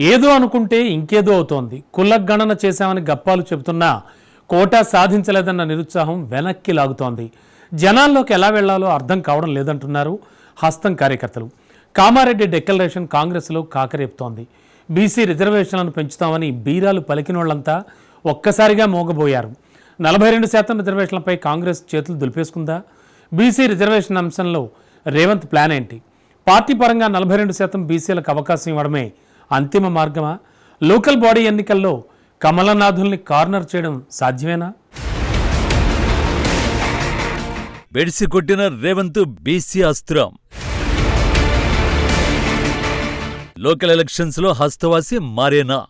ఏదో అనుకుంటే ఇంకేదో అవుతోంది. కులగణన చేశామని గప్పాలు చెబుతున్నా కోటా సాధించలేదన్న నిరుత్సాహం వెనక్కి లాగుతోంది. జనాల్లోకి ఎలా వెళ్ళాలో అర్థం కావడం లేదంటున్నారు హస్తం కార్యకర్తలు. కామారెడ్డి డెక్లరేషన్ కాంగ్రెస్లో కాకరేపుతోంది. బీసీ రిజర్వేషన్లను పెంచుతామని బీరాలు పలికినోళ్ళంతా ఒక్కసారిగా మోగబోయారు. నలభై రెండు శాతం రిజర్వేషన్లపై కాంగ్రెస్ చేతులు దులిపేసుకుందా? బీసీ రిజర్వేషన్ అంశంలో రేవంత్ ప్లాన్ ఏంటి? పార్టీ పరంగా నలభై రెండు శాతం బీసీలకు అవకాశం ఇవ్వడమే అంతిమ మార్గమా? లోకల్ బాడీ ఎన్నికల్లో కమలనాథుల్ని కార్నర్ చేయడం సాధ్యమేనా? బెడిసి కొట్టిన రేవంత్ బీసీ అస్త్రం. లోకల్ ఎలక్షన్స్లో హస్తవాసి మారేనా?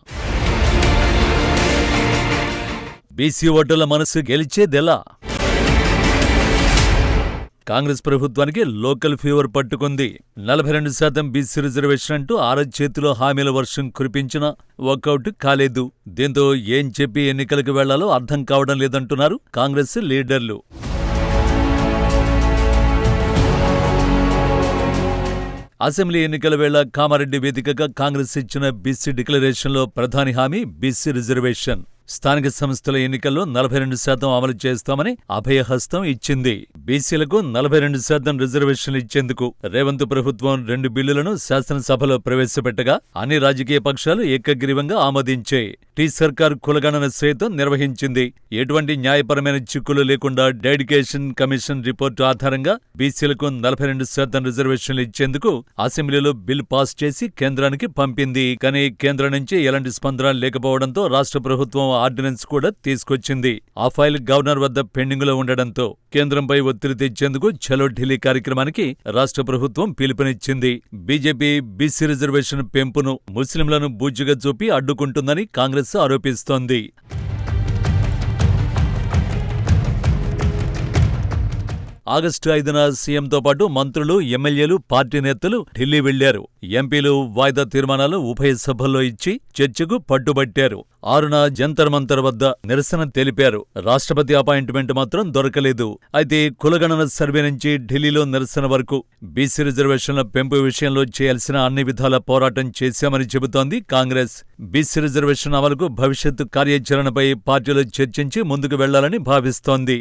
బీసీ ఓటర్ల మనసు గెలిచేదెలా? కాంగ్రెస్ ప్రభుత్వానికి లోకల్ ఫీవర్ పట్టుకుంది. నలభై రెండు శాతం బీసీ రిజర్వేషన్ అంటూ ఆరజ్ చేతిలో హామీల వర్షం కురిపించిన వర్కౌట్ కాలేదు. దీంతో ఏం చెప్పి ఎన్నికలకు వెళ్ళాలో అర్థం కావడం లేదంటున్నారు కాంగ్రెస్ లీడర్లు. అసెంబ్లీ ఎన్నికల వేళ కామారెడ్డి వేదికగా కాంగ్రెస్ ఇచ్చిన బీసీ డిక్లరేషన్లో ప్రధాని హామీ బీసీ రిజర్వేషన్. స్థానిక సంస్థల ఎన్నికల్లో నలభై రెండు శాతం అమలు చేస్తామని అభయహస్తం ఇచ్చింది. బీసీలకు నలభై రెండు శాతం రిజర్వేషన్లు ఇచ్చేందుకు రేవంత్ ప్రభుత్వం రెండు బిల్లులను శాసనసభలో ప్రవేశపెట్టగా అన్ని రాజకీయ పక్షాలు ఏకగ్రీవంగా ఆమోదించాయి. టీ సర్కార్ కులగణన సైతం నిర్వహించింది. ఎటువంటి న్యాయపరమైన చిక్కులు లేకుండా డెడికేషన్ కమిషన్ రిపోర్టు ఆధారంగా బీసీలకు నలభై రెండు శాతం రిజర్వేషన్లు ఇచ్చేందుకు అసెంబ్లీలో బిల్ పాస్ చేసి కేంద్రానికి పంపింది. కానీ కేంద్రం నుంచి ఎలాంటి స్పందన లేకపోవడంతో రాష్ట్ర ప్రభుత్వం ఆర్డినెన్స్ కూడా తీసుకొచ్చింది. ఆ ఫైల్ గవర్నర్ వద్ద పెండింగులో ఉండడంతో కేంద్రంపై ఒత్తిడి తెచ్చేందుకు చలో ఢిల్లీ కార్యక్రమానికి రాష్ట్ర ప్రభుత్వం పిలుపునిచ్చింది. బీజేపీ బీసీ రిజర్వేషన్ పెంపును ముస్లింలను బూజుగా చూపి అడ్డుకుంటుందని కాంగ్రెస్ ఆరోపిస్తోంది. ఆగస్టు ఐదున సీఎంతో పాటు మంత్రులు ఎమ్మెల్యేలు పార్టీ నేతలు ఢిల్లీ వెళ్ళారు ఎంపీలు వాయిదా తీర్మానాలు ఉభయ సభల్లో ఇచ్చి చర్చకు పట్టుబట్టారు. ఆరున జంతర్ మంతర్ వద్ద నిరసన తెలిపారు. రాష్ట్రపతి అపాయింట్మెంట్ మాత్రం దొరకలేదు. అయితే కులగణన సర్వే నుంచి ఢిల్లీలో నిరసన వరకు బీసీ రిజర్వేషన్ల పెంపు విషయంలో చేయాల్సిన అన్ని విధాల పోరాటం చేశామని చెబుతోంది కాంగ్రెస్. బీసీ రిజర్వేషన్ అమలుకు భవిష్యత్తు కార్యాచరణపై పార్టీలో చర్చించి ముందుకు వెళ్ళాలని భావిస్తోంది.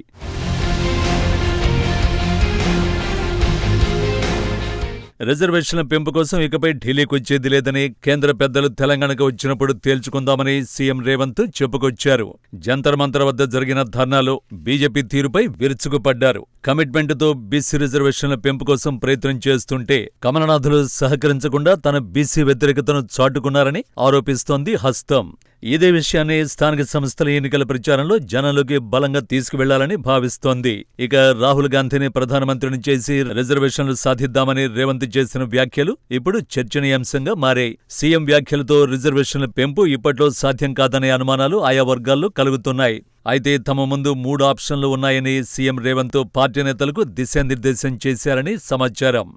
రిజర్వేషన్ల పెంపు కోసం ఇకపై ఢిల్లీకి వచ్చేది లేదని కేంద్ర పెద్దలు తెలంగాణకు వచ్చినప్పుడు తేల్చుకుందామని సీఎం రేవంత్ చెప్పుకొచ్చారు. జంతర్ మంతర్ వద్ద జరిగిన ధర్నాలో బీజేపీ తీరుపై విరుచుకుపడ్డారు. కమిట్మెంట్తో బీసీ రిజర్వేషన్ల పెంపు కోసం ప్రయత్నం చేస్తుంటే కమలనాథులు సహకరించకుండా తన బీసీ వ్యతిరేకతను చాటుకున్నారని ఆరోపిస్తోంది హస్తం. ఇదే విషయాన్ని స్థానిక సంస్థల ఎన్నికల ప్రచారంలో జనంలోకి బలంగా తీసుకువెళ్ళాలని భావిస్తోంది. ఇక రాహుల్ గాంధీని ప్రధానమంత్రిని చేసి రిజర్వేషన్లు సాధిద్దామని రేవంత్ చేసిన వ్యాఖ్యలు ఇప్పుడు చర్చనీయాంశంగా మారాయి. సీఎం వ్యాఖ్యలతో రిజర్వేషన్ల పెంపు ఇప్పట్లో సాధ్యం కాదనే అనుమానాలు ఆయా వర్గాల్లో కలుగుతున్నాయి. అయితే తమ ముందు మూడు ఆప్షన్లు ఉన్నాయని సీఎం రేవంత్ పార్టీ నేతలకు దిశానిర్దేశం చేశారని సమాచారం.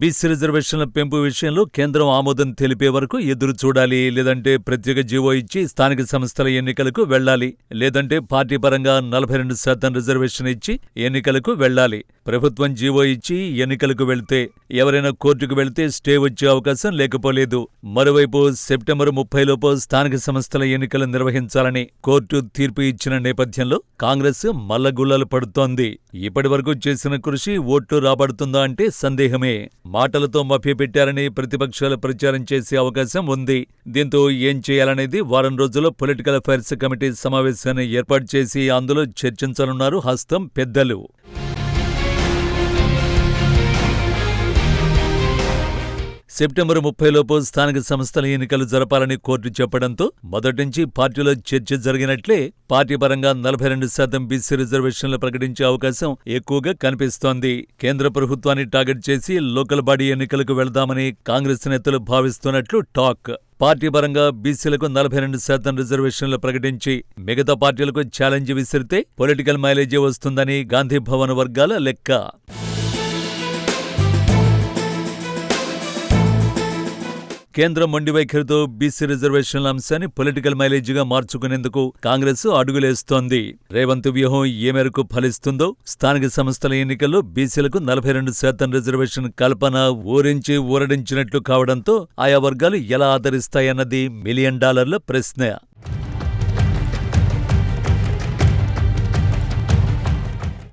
బీసీ రిజర్వేషన్ల పెంపు విషయంలో కేంద్రం ఆమోదం తెలిపే వరకు ఎదురు చూడాలి లేదంటే ప్రత్యేక జీవో ఇచ్చి స్థానిక సంస్థల ఎన్నికలకు వెళ్ళాలి లేదంటే పార్టీ పరంగా నలభై రెండు శాతం రిజర్వేషన్ ఇచ్చి ఎన్నికలకు వెళ్ళాలి ప్రభుత్వం జీవో ఇచ్చి ఎన్నికలకు వెళ్తే ఎవరైనా కోర్టుకు వెళ్తే స్టే వచ్చే అవకాశం లేకపోలేదు. మరోవైపు సెప్టెంబర్ ముప్పైలోపు స్థానిక సంస్థల ఎన్నికలు నిర్వహించాలని కోర్టు తీర్పు ఇచ్చిన నేపథ్యంలో కాంగ్రెస్ మల్లగుల్లలు పడుతోంది. ఇప్పటివరకు చేసిన కృషి ఓట్లు రాబడుతుందా అంటే సందేహమే. మాటలతో మభ్యపెట్టారని ప్రతిపక్షాలు ప్రచారం చేసే అవకాశం ఉంది. దీంతో ఏం చేయాలనేది వారం రోజుల్లో పొలిటికల్ అఫైర్స్ కమిటీ సమావేశాన్ని ఏర్పాటు చేసి అందులో చర్చించనున్నారు హస్తం పెద్దలు. సెప్టెంబర్ ముప్పైలోపు స్థానిక సంస్థల ఎన్నికలు జరపాలని కోర్టు చెప్పడంతో మొదటించి పార్టీలో చర్చ జరిగినట్లే పార్టీ పరంగా నలభై రెండు శాతం బీసీ రిజర్వేషన్లు ప్రకటించే అవకాశం ఎక్కువగా కనిపిస్తోంది. కేంద్ర ప్రభుత్వాన్ని టార్గెట్ చేసి లోకల్ బాడీ ఎన్నికలకు వెళదామని కాంగ్రెస్ నేతలు భావిస్తున్నట్లు టాక్. పార్టీ పరంగా బీసీలకు నలభై రెండు శాతం రిజర్వేషన్లు ప్రకటించి మిగతా పార్టీలకు ఛాలెంజ్ విసిరితే పొలిటికల్ మైలేజీ వస్తుందని గాంధీ భవన్ వర్గాల లెక్క. కేంద్రం మొండి వైఖరితో బీసీ రిజర్వేషన్ల అంశాన్ని పొలిటికల్ మైలేజీగా మార్చుకునేందుకు కాంగ్రెస్ అడుగులేస్తోంది. రేవంత్ వ్యూహం ఏ మేరకు ఫలిస్తుందో స్థానిక సంస్థల ఎన్నికల్లో బీసీలకు నలభై రెండు శాతం రిజర్వేషన్ కల్పన ఊరించి ఊరడించినట్లు కావడంతో ఆయా వర్గాలు ఎలా ఆదరిస్తాయన్నది మిలియన్ డాలర్ల ప్రశ్న.